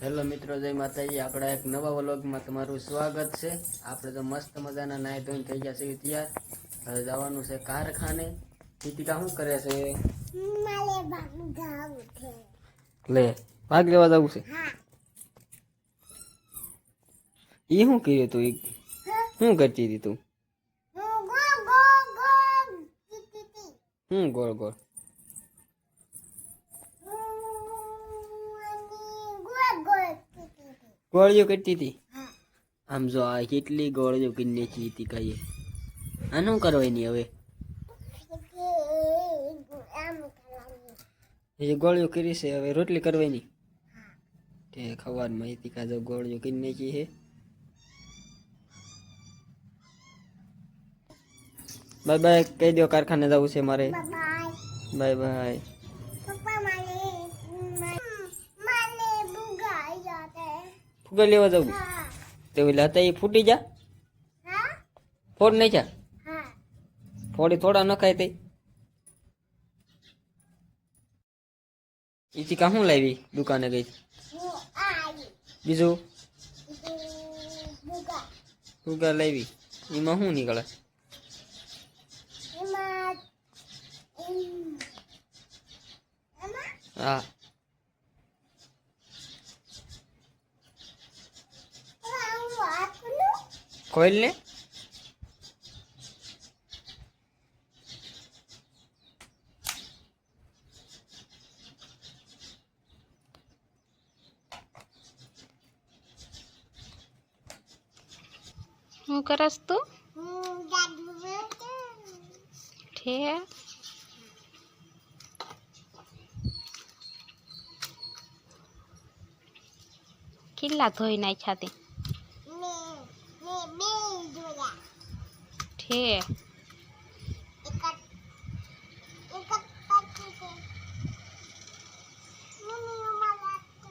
Hello મિત્રો જય માતાજી. આપણા એક નવા વ્લોગમાં તમારું સ્વાગત છે. આપણે તો મસ્ત મજાના નાય ધોઈને થઈ ગયા છે તૈયાર. હવે જવાનું છે કારખાને. દીપિકા શું કરે છે? લે ભાગ લેવા જવું છે? એ શું કર્યું તું? શું કરતી હતી તું? હું go go go T T T શું ગોળ ગોળ? ગોળીઓ કરતી હતી હા આમ જો આ કેટલી ગોળીઓ કરી નાખી હતી કહીએ આ શું કરવાની હવે આમ કરવાની એ ગોળીઓ કરી છે હવે રોટલી કરવાની તે ખવારમાં હતી કાજો ગોળીઓ કરી નાખી છે બાય બાય કહી દો કારખાને જવું છે મારે બાય બાય બાય પપ્પા મારે મારે બુગા જાતે ફુગા લેવા જવું હા તે ઓલા હતા એ ફૂટી જા હા ફોડ નહીં જા હા ફોડી થોડા ન ખાય તે ઈથી કા શું લાવી દુકાને ગઈ હું આવી બીજું બુગા ફુગા લાવી એમાં શું નીકળે એમાં એમ- એમાં હા એમાં હું વાપરું ખોલ ને હું કરસ તું ઠીક કેટલા ધોઈ નાખ્યા તે મેં મેં બે જોયા ઠે એક જ એક જ પાછી છે મમ્મી ઉમા લાગતો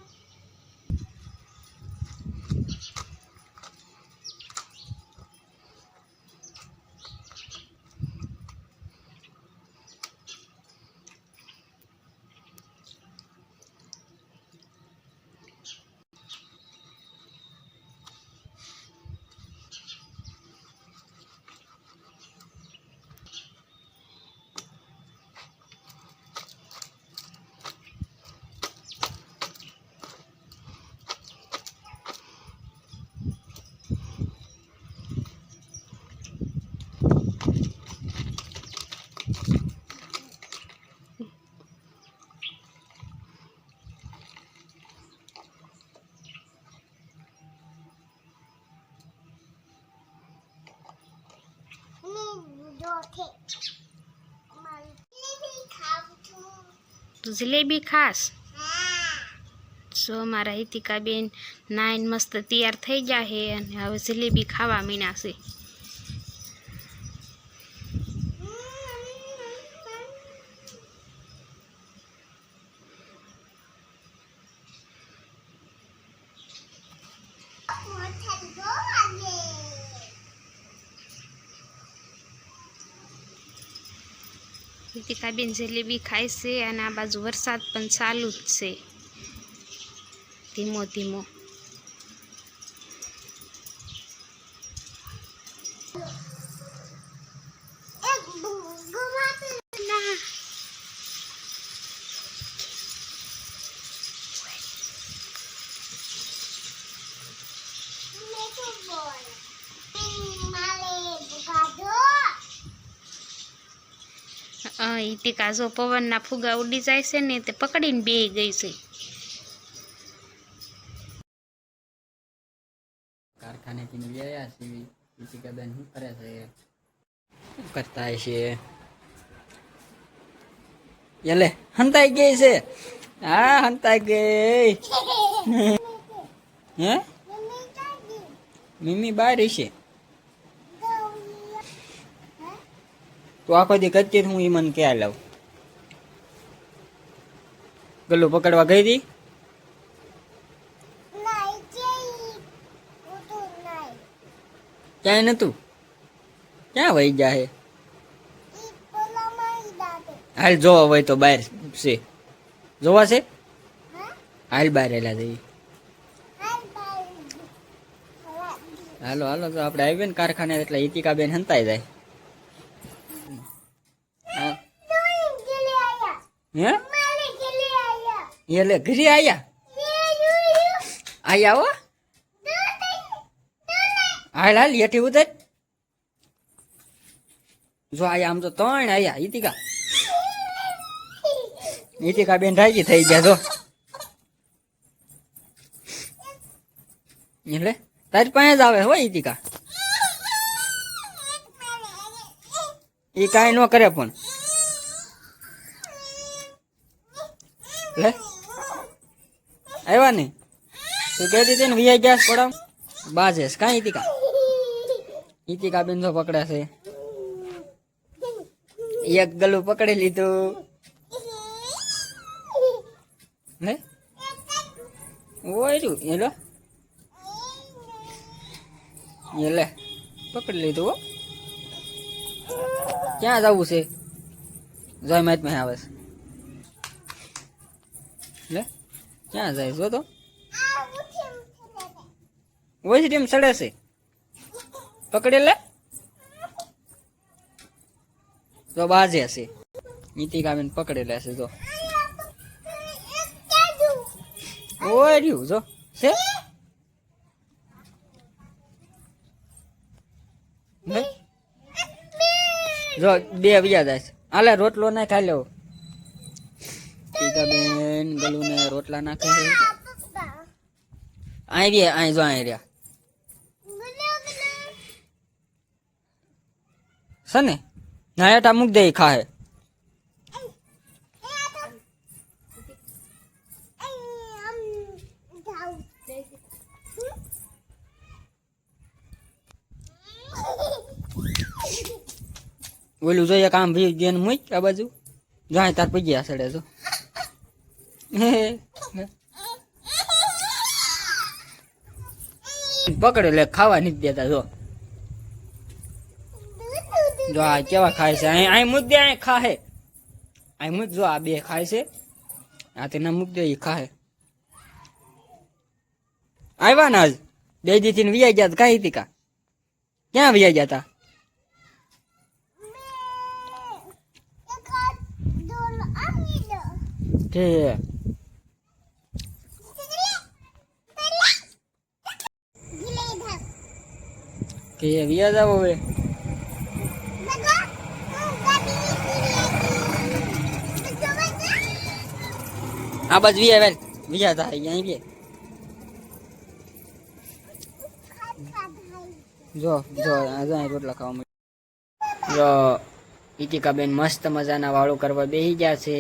મેં જોથે મારી જલેબી ખાવું છું તું જલેબી ખાસ? સો મારા હિતિકાબેન નાઈન મસ્ત તૈયાર થઈ ગયા છે અને હવે જલેબી ખાવા છે હિતિકાબેન જલેબી ખાય છે અને આ બાજુ વરસાદ પણ ચાલુ જ છે. ધીમો ધીમો એક ગુમાતી ના મેં તો બોલ મારે બુગાડો અ, જો પવનના ફુગા ઉડી જાય છે ને તે પકડીને બે ગઈ છે. કારખાને થી ગયા છીએ દીપિકા બેન શું કરે છે? શું કરતા છે? એટલે હંતાઈ ગઈ છે. હા હંતાઈ ગઈ. હે? મમ્મી બહાર છે. તો આખો દી કચ્ચી હું ઈમન ક્યાં લાવ? ગલ્લું પકડવા ગઈ હતી? ક્યાંય નતું ક્યાં વહી જાહે હાલ જોવા હોય તો બહાર છે. જોવા છે? હાલ બહાર એલા જઈએ હાલો હાલો તો આપણે આવીએ ને કારખાને એટલે ઇતિકાબેન હંતાઈ જાય. હે? એટલે ઘરે આયા. આયા? હો? હાલ હાલ હેઠી ઉતર. જો આયા આમ તો ત્રણ આયા ઈતિકા. ઈતિકા બેન રાજી થઈ ગયા જો. એટલે તારી પાસે જ આવે હો ઈતિકા. એ કાંઈ ન કરે પણ. લે આવ્યા ને? તું કહેતી હતી ને વીઆઈ ગેસ પડાવ? બાજેસ કાંઈ ઇતિકા? ઇતિકા બેન જો પકડે છે. એક ગલું પકડી લીધું. લે ઓયરું એ લો, પકડી લીધું ક્યાં જવું છે? જોય મેચમાં આવે છે લે ક્યાં જાય જો તો? ઉઠી ટીમ સડે છે. પકડી લે. તો બાજે છે. નીતિ બેન પકડી લેશે જો. ઓય રહ્યું જો. છે લે. જો બે બીજા જાય છે. હાલે રોટલો ના ખાઈ લેવો. ટીકા બેન ગલું ને રોટલા નાખે છે. બી અહીં જો અહીં રહ્યા. છે ને? નાયટા મૂક દે ખાહે. ઓલું જોઈએ કામ ભી ગેન મૂક આ બાજુ. જાય તાર પગ્યા સડે જો. પકડે લે ખાવા નથી દેતા જો. જો આ કેવા ખાય છે? અહીં અહીં મુદ્દે અહીં ખાહે. અહીં મુદ જો આ બે ખાય છે. આ તેના મુદ્દે એ ખાહે. આવ્યા ને આજ? બે દી થી વિયા ગયા કઈ હતી કા? ક્યાં વિયા ગયા હતા તે કે વિયા જાવ હવે આ બાજુ વિયા વેલ વિયા તા અહીં બે જો જો આ જો અહીં રોટલા ખાવા મળ્યા જો ઈતિકાબેન મસ્ત મજાના વાળું કરવા બેસી ગયા છે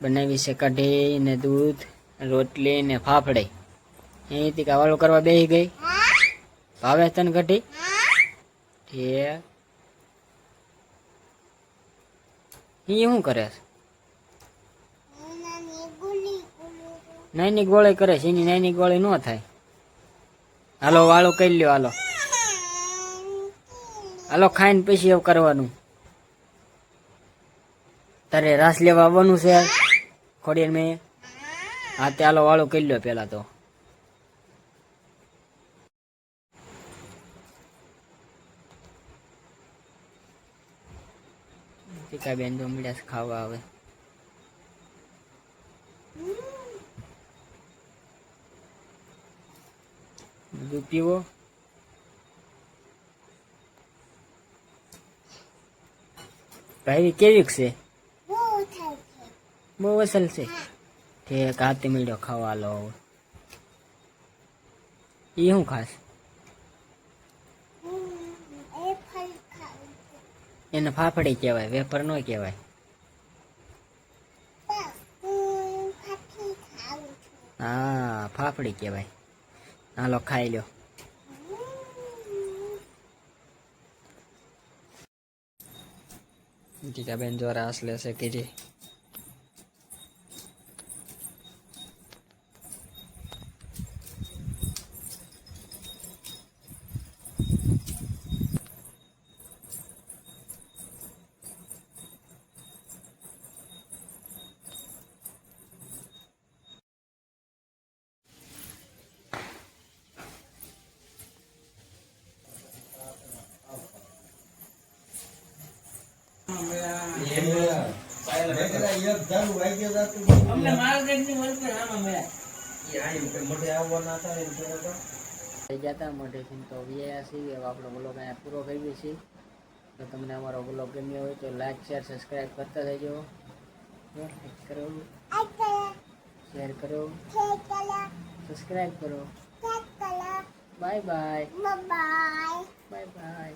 બનાવી છે કઢી ને દૂધ રોટલી ને ફાફડે એ ઈતિકા વાળું કરવા બેસી ગઈ ભાવે તન કઢી એ. શું કરે છે? નાની ગોળી કરે છે, એની નાની ગોળી ન થાય. હાલો, વાળું કરી લ્યો, હાલો. હાલો, ખાઈને પછી એવું કરવાનું. તારે રાસ લેવા આવવાનું છે? ખોડીને મેં. હા, તે હાલો, વાળું કરી લ્યો પેલા તો. ટીકા બેન તો ખાવા આવે. બધું પીવો. ભાઈ, કેવીક છે? બહુ અસલ છે. ઠીક, હાથી મળ્યો, ખાવા લો એ હું ખાસ? એને ફાફડી કહેવાય, વેફર નો કહેવાય. હા, ફાફડી કહેવાય. હાલો, ખાઈ લ્યો. બેન જોરા રાસ લેશે કીધી અમને માર્કેટની મળશે આમાં મળ્યા. થઈ ગયા હતા મોઢેથી તો વ્યાયા છીએ. હવે આપણો બ્લોગ અહીંયા પૂરો કરી દઈએ છીએ તો તમને અમારો બ્લોગ ગમ્યો હોય તો લાઈક શેર સબસ્ક્રાઈબ કરતા રહેજો. લાઈક કરો. શેર કરો. સબસ્ક્રાઈબ કરો. Bye bye bye bye